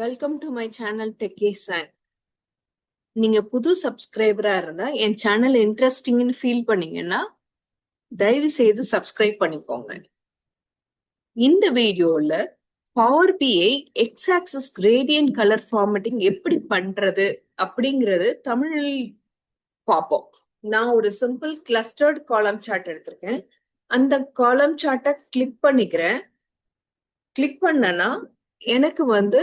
Welcome to my channel டெக்கே sir நீங்க புது சப்ஸ்கிரைபரா இருந்தா என் சேனல் இன்ட்ரெஸ்டிங்னு ஃபீல் பண்ணீங்கன்னா தயவு செய்து சப்ஸ்கிரைப் பண்ணிக்கோங்க. இந்த வீடியோல Power BI X axis gradient colour formatting எப்படி பண்றது அப்படிங்கிறது தமிழில் பார்ப்போம். நான் ஒரு சிம்பிள் கிளஸ்டர்ட் காலம் சார்ட் எடுத்திருக்கேன். அந்த காலம் சார்ட்டை கிளிக் பண்ணிக்கிறேன். கிளிக் பண்ணனா எனக்கு வந்து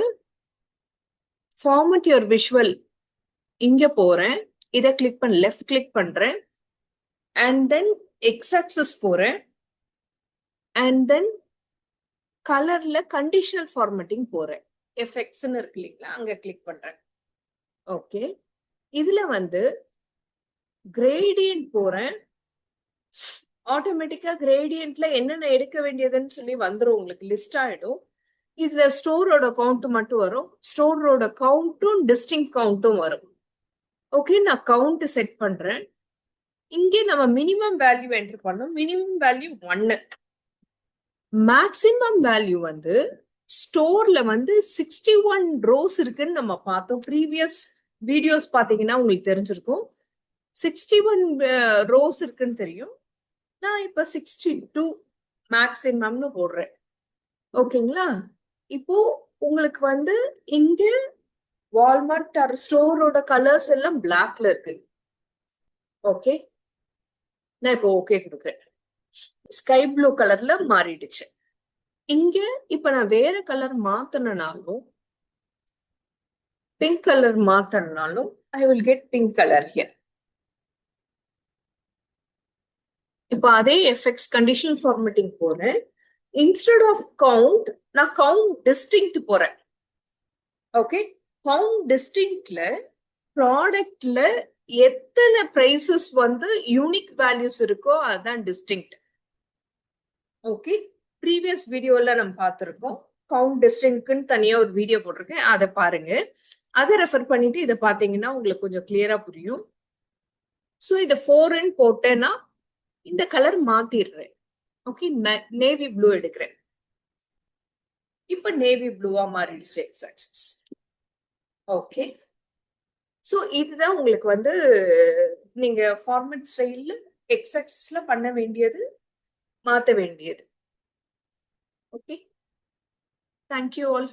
ஃபார்மட் யுவர் விஷுவல் இங்கே போறேன். இதை கிளிக் பண்ண லெஃப்ட் கிளிக் பண்றேன். அண்ட் தென் எக்ஸ் ஆக்சஸ் போறேன். அண்ட் தென் கலர்ல கண்டிஷனல் ஃபார்மட்டிங் போகிறேன் எஃபெக்ட்ஸ்னு இருக்கு இல்லைங்களா? அங்கே கிளிக் பண்றேன். ஓகே இதில் வந்து கிரேடியன்ட் போறேன். ஆட்டோமேட்டிக்கா கிரேடியண்ட்ல என்னென்ன எடுக்க வேண்டியதுன்னு சொல்லி வந்துடும் உங்களுக்கு லிஸ்ட் ஆயிடும். இதுல ஸ்டோரோட கவுண்ட் மட்டும் வரும். ஸ்டோரோட கவுண்ட்டும் டிஸ்டிங் கவுண்ட்டும் வரும். ஓகே நான் கவுண்ட் செட் பண்றேன். இங்கே நம்ம மினிமம் வேல்யூ என்டர் பண்ணோம். மினிமம் வேல்யூ ஒன்னு மேக்சிமம் வேல்யூ வந்து ஸ்டோர்ல வந்து சிக்ஸ்டி ஒன் ரோஸ் இருக்குன்னு நம்ம பார்த்தோம். ப்ரீவியஸ் வீடியோஸ் பார்த்தீங்கன்னா உங்களுக்கு தெரிஞ்சிருக்கும். சிக்ஸ்டி ஒன் ரோஸ் இருக்குன்னு தெரியும். நான் இப்ப சிக்ஸ்டி டூ மேக்சிமம்னு போடுறேன். ஓகேங்களா இப்போ உங்களுக்கு வந்து இங்க வால்மார்ட் ஆர் ஸ்டோரோட கலர்ஸ் எல்லாம் பிளாக்ல இருக்கு. ஓகே நான் இப்போ ஓகே கொடுக்குறேன். ஸ்கை ப்ளூ கலர்ல மாறிடுச்சு. இங்க இப்ப நான் வேற கலர் மாத்தணும்னாலும் pink colour மாத்தணும்னாலும் I will get pink colour here இப்போ அதே எஃபெக்ட்ஸ் கண்டிஷனல் ஃபார்மேட்டிங் போறேன். இன்ஸ்டெட் ஆஃப் கவுண்ட் நான் கவுண்ட் டிஸ்டிங்க்ட் போறேன். ஓகே கவுண்ட் டிஸ்டிங்க்ட்ல ப்ராடக்ட்ல எத்தனை பிரைசஸ் வந்து யூனிக் வேல்யூஸ் இருக்கோ அதுதான் டிஸ்டிங்க்ட் ஓகே ப்ரீவியஸ் வீடியோல நம்ம பார்த்துருக்கோம். கவுண்ட் டிஸ்டிங்க்குன்னு தனியா ஒரு வீடியோ போட்டிருக்கேன். அதை பாருங்க. அதை ரெஃபர் பண்ணிட்டு இதை பார்த்தீங்கன்னா உங்களுக்கு கொஞ்சம் கிளியரா புரியும். ஸோ இதை ஃபோர்ன்னு போட்டேன்னா இந்த கலர் மாத்திடுறேன். ஓகே நேவி ப்ளூ எடுக்கிறேன். இப்ப நேவி ப்ளூவா மாறிடுச்சு சக்சஸ் ஓகே ஸோ இதுதான் உங்களுக்கு வந்து நீங்க ஃபார்மட் ஸ்டைல்ல எக்ஸ் பண்ண வேண்டியது மாற்ற வேண்டியது. Okay thank you all